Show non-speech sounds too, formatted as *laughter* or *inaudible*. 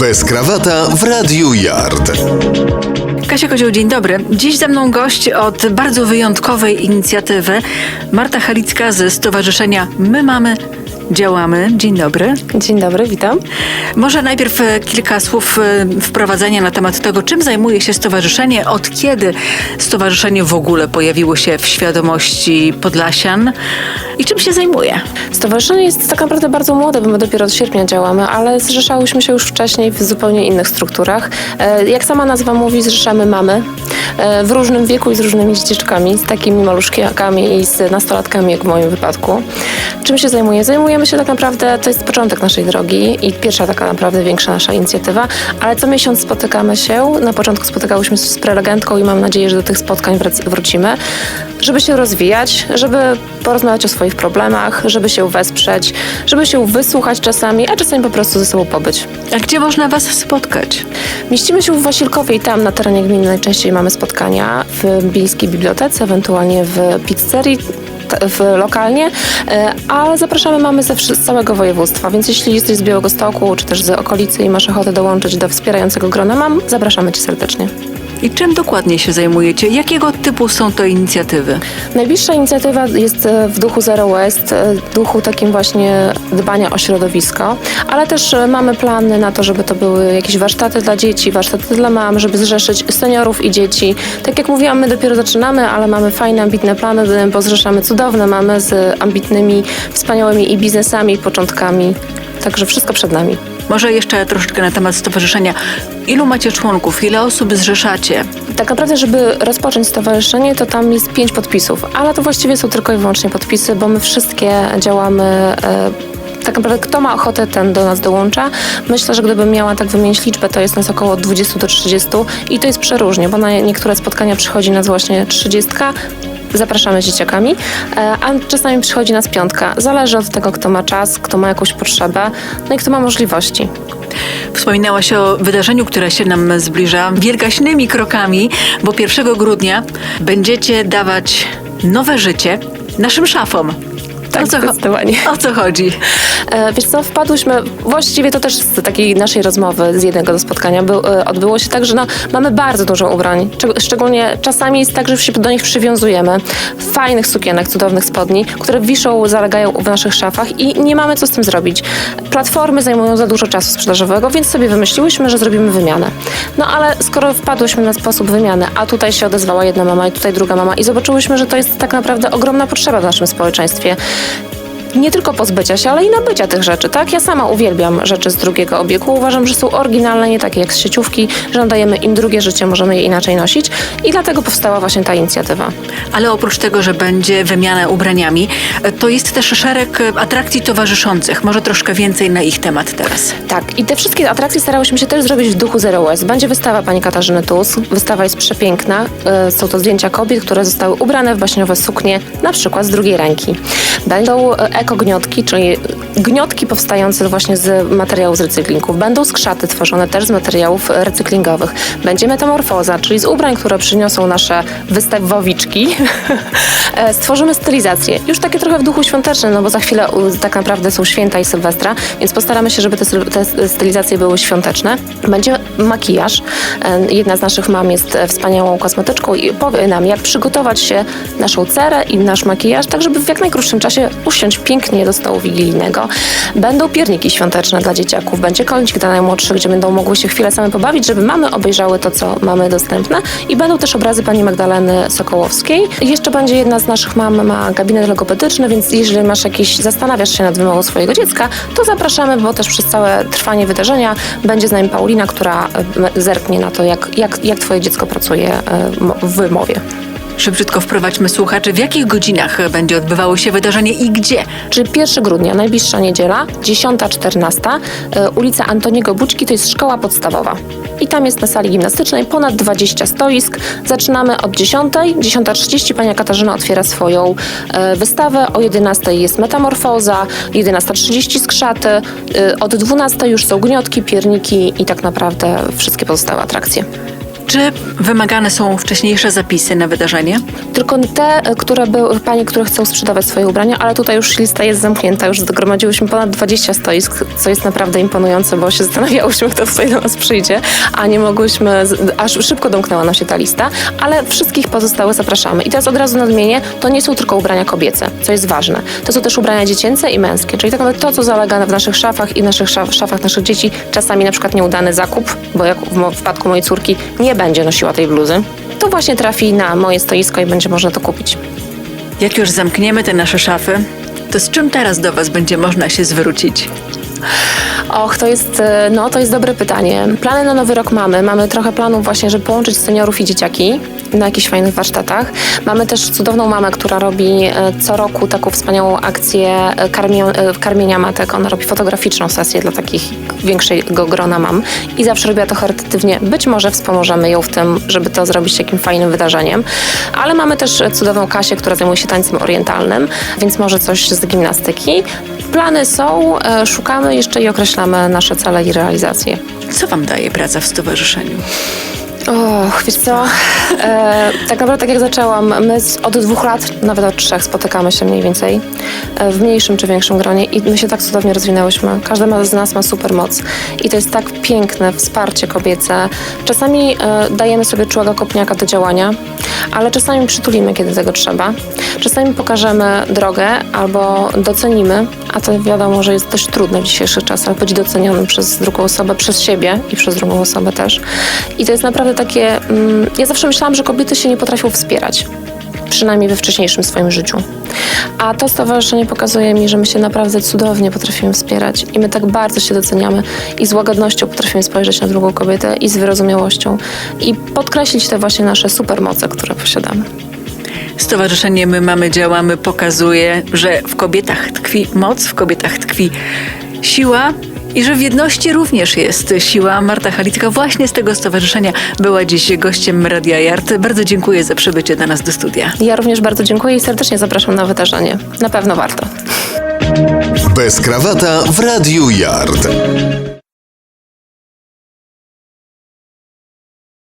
Bez krawata w Radiu Yard. Kasia Kozioł, dzień dobry. Dziś ze mną gość od bardzo wyjątkowej inicjatywy. Marta Halicka ze Stowarzyszenia My Mamy Działamy. Dzień dobry. Dzień dobry, witam. Może najpierw e, kilka słów e, wprowadzenia na temat tego, czym zajmuje się stowarzyszenie, od kiedy stowarzyszenie w ogóle pojawiło się w świadomości Podlasian i czym się zajmuje. Stowarzyszenie jest tak naprawdę bardzo młode, bo my dopiero od sierpnia działamy, ale zrzeszałyśmy się już wcześniej w zupełnie innych strukturach. E, Jak sama nazwa mówi, zrzeszamy mamy w różnym wieku i z różnymi dzieciaczkami, z takimi maluszkami i z nastolatkami, jak w moim wypadku. Czym się zajmuję? Zajmujemy się tak naprawdę, to jest początek naszej drogi i pierwsza taka naprawdę większa nasza inicjatywa, ale co miesiąc spotykamy się. Na początku spotykałyśmy się z prelegentką i mam nadzieję, że do tych spotkań wrócimy, żeby się rozwijać, żeby porozmawiać o swoich problemach, żeby się wesprzeć, żeby się wysłuchać czasami, a czasami po prostu ze sobą pobyć. A gdzie można Was spotkać? Mieścimy się w Wasilkowie i tam na terenie gminy najczęściej mamy spotkania w Biejskiej Bibliotece, ewentualnie w pizzerii w lokalnie, ale zapraszamy mamy ze z całego województwa, więc jeśli jesteś z Białegostoku czy też z okolicy i masz ochotę dołączyć do wspierającego grona mam, zapraszamy Cię serdecznie. I czym dokładnie się zajmujecie? Jakiego typu są to inicjatywy? Najbliższa inicjatywa jest e, w duchu Zero Waste, e, w duchu takim właśnie dbania o środowisko, ale też e, mamy plany na to, żeby to były jakieś warsztaty dla dzieci, warsztaty dla mam, żeby zrzeszyć seniorów i dzieci. Tak jak mówiłam, my dopiero zaczynamy, ale mamy fajne, ambitne plany, bo zrzeszamy cudowne mamy z ambitnymi, wspaniałymi i biznesami, i początkami. Także wszystko przed nami. Może jeszcze troszeczkę na temat stowarzyszenia. Ilu macie członków? Ile osób zrzeszacie? Tak naprawdę, żeby rozpocząć stowarzyszenie, to tam jest pięć podpisów, ale to właściwie są tylko i wyłącznie podpisy, bo my wszystkie działamy. E, tak naprawdę, kto ma ochotę, ten do nas dołącza. Myślę, że gdybym miała tak wymienić liczbę, to jest nas około 20 do 30 i to jest przeróżnie, bo na niektóre spotkania przychodzi nas właśnie 30. Zapraszamy z dzieciakami, e, a czasami przychodzi nas piątka. Zależy od tego, kto ma czas, kto ma jakąś potrzebę, no i kto ma możliwości. Wspominałaś o wydarzeniu, które się nam zbliża wielgaśnymi krokami, bo 1 grudnia będziecie dawać nowe życie naszym szafom. Tak, o co, zdecydowanie. o co chodzi? E, Wiesz co, wpadłyśmy, właściwie to też z takiej naszej rozmowy, z jednego do spotkania był, e, odbyło się tak, że no, mamy bardzo dużo ubrań. Czeg- Szczególnie czasami jest tak, że się do nich przywiązujemy. Fajnych sukienek, cudownych spodni, które wiszą, zalegają w naszych szafach i nie mamy co z tym zrobić. Platformy zajmują za dużo czasu sprzedażowego, więc sobie wymyśliłyśmy, że zrobimy wymianę. No ale skoro wpadłyśmy na sposób wymiany, a tutaj się odezwała jedna mama i tutaj druga mama i zobaczyłyśmy, że to jest tak naprawdę ogromna potrzeba w naszym społeczeństwie 啊。Nie tylko pozbycia się, ale i nabycia tych rzeczy, tak? Ja sama uwielbiam rzeczy z drugiego obiegu. Uważam, że są oryginalne, nie takie jak z sieciówki, że nadajemy im drugie życie, możemy je inaczej nosić i dlatego powstała właśnie ta inicjatywa. Ale oprócz tego, że będzie wymiana ubraniami, to jest też szereg atrakcji towarzyszących. Może troszkę więcej na ich temat teraz. Tak, i te wszystkie atrakcje starałyśmy się też zrobić w duchu Zero Waste. Będzie wystawa pani Katarzyny Tus. Wystawa jest przepiękna. E, Są to zdjęcia kobiet, które zostały ubrane w baśniowe suknie, na przykład z drugiej ręki. Będą e, ekogniotki, czyli gniotki powstające właśnie z materiałów z recyklingu. Będą skrzaty tworzone też z materiałów recyklingowych. Będzie metamorfoza, czyli z ubrań, które przyniosą nasze wystawowiczki. *laughs* E, Stworzymy stylizację. Już takie trochę w duchu świątecznym, no bo za chwilę tak naprawdę są święta i Sylwestra, więc postaramy się, żeby te, te stylizacje były świąteczne. Będzie makijaż. E, Jedna z naszych mam jest wspaniałą kosmetyczką i powie nam, jak przygotować się naszą cerę i nasz makijaż, tak żeby w jak najkrótszym czasie usiąść pięknie do stołu wigilijnego. Będą pierniki świąteczne dla dzieciaków, będzie kącik dla najmłodszych, gdzie będą mogły się chwilę same pobawić, żeby mamy obejrzały to, co mamy dostępne i będą też obrazy pani Magdaleny Sokołowskiej. Jeszcze będzie jedna z naszych mam, ma gabinet logopedyczny, więc jeżeli masz jakiś, zastanawiasz się nad wymową swojego dziecka, to zapraszamy, bo też przez całe trwanie wydarzenia będzie z nami Paulina, która e, zerknie na to, jak, jak, jak twoje dziecko pracuje e, w wymowie. Szybciutko wprowadźmy słuchaczy, w jakich godzinach będzie odbywało się wydarzenie i gdzie. Czyli 1 grudnia, najbliższa niedziela, 10-14, e, ulica Antoniego Bućki, to jest szkoła podstawowa. I tam jest na sali gimnastycznej ponad 20 stoisk. Zaczynamy od 10, 10.30 pani Katarzyna otwiera swoją e, wystawę, o 11 jest metamorfoza, 11.30 skrzaty, e, od 12 już są gniotki, pierniki i tak naprawdę wszystkie pozostałe atrakcje. Czy wymagane są wcześniejsze zapisy na wydarzenie? Tylko te, e, które były, panie, które chcą sprzedawać swoje ubrania, ale tutaj już lista jest zamknięta. Już zgromadziłyśmy ponad 20 stoisk, co jest naprawdę imponujące, bo się *laughs* zastanawiałyśmy, kto tutaj do nas przyjdzie, a nie mogłyśmy, aż szybko domknęła nam się ta lista, ale wszystkich pozostałych zapraszamy. I teraz od razu nadmienię, to nie są tylko ubrania kobiece, co jest ważne. To są też ubrania dziecięce i męskie, czyli tak naprawdę to, co zalega w naszych szafach i w naszych szaf, szafach naszych dzieci, czasami na przykład nieudany zakup, bo jak w przypadku mojej córki nie będzie nosiła tej bluzy, to właśnie trafi na moje stoisko i będzie można to kupić. Jak już zamkniemy te nasze szafy, to z czym teraz do Was będzie można się zwrócić? Och, to jest, e, no, to jest dobre pytanie. Plany na nowy rok mamy. Mamy trochę planów właśnie, żeby połączyć seniorów i dzieciaki na jakichś fajnych warsztatach. Mamy też cudowną mamę, która robi e, co roku taką wspaniałą akcję e, e, karmienia matek. Ona robi fotograficzną sesję dla takich większego grona mam i zawsze robiła to charytatywnie. Być może wspomożemy ją w tym, żeby to zrobić takim fajnym wydarzeniem. Ale mamy też cudowną Kasię, która zajmuje się tańcem orientalnym, więc może coś z gimnastyki. Plany są, szukamy jeszcze i określamy nasze cele i realizacje. Co Wam daje praca w stowarzyszeniu? Och, wiesz co, e, tak naprawdę tak jak zaczęłam, my z, od dwóch lat, nawet od trzech spotykamy się mniej więcej, e, w mniejszym czy większym gronie i my się tak cudownie rozwinęłyśmy. Każda ma- z nas ma super moc i to jest tak piękne wsparcie kobiece. Czasami e, dajemy sobie czułego kopniaka do działania, ale czasami przytulimy, kiedy tego trzeba. Czasami pokażemy drogę albo docenimy, a to wiadomo, że jest dość trudne w dzisiejszych czasach być docenionym przez drugą osobę, przez siebie i przez drugą osobę też. I to jest naprawdę takie. Mm, ja zawsze myślałam, że kobiety się nie potrafią wspierać. Przynajmniej we wcześniejszym swoim życiu. A to stowarzyszenie pokazuje mi, że my się naprawdę cudownie potrafimy wspierać i my tak bardzo się doceniamy i z łagodnością potrafimy spojrzeć na drugą kobietę i z wyrozumiałością i podkreślić te właśnie nasze supermoce, które posiadamy. Stowarzyszenie My Mamy Działamy pokazuje, że w kobietach tkwi moc, w kobietach tkwi siła i że w jedności również jest siła. Marta Halitka właśnie z tego stowarzyszenia była dziś gościem Radia Jart. Bardzo dziękuję za przybycie do nas do studia. Ja również bardzo dziękuję i serdecznie zapraszam na wydarzenie. Na pewno warto. Bez krawata w Radiu Yard.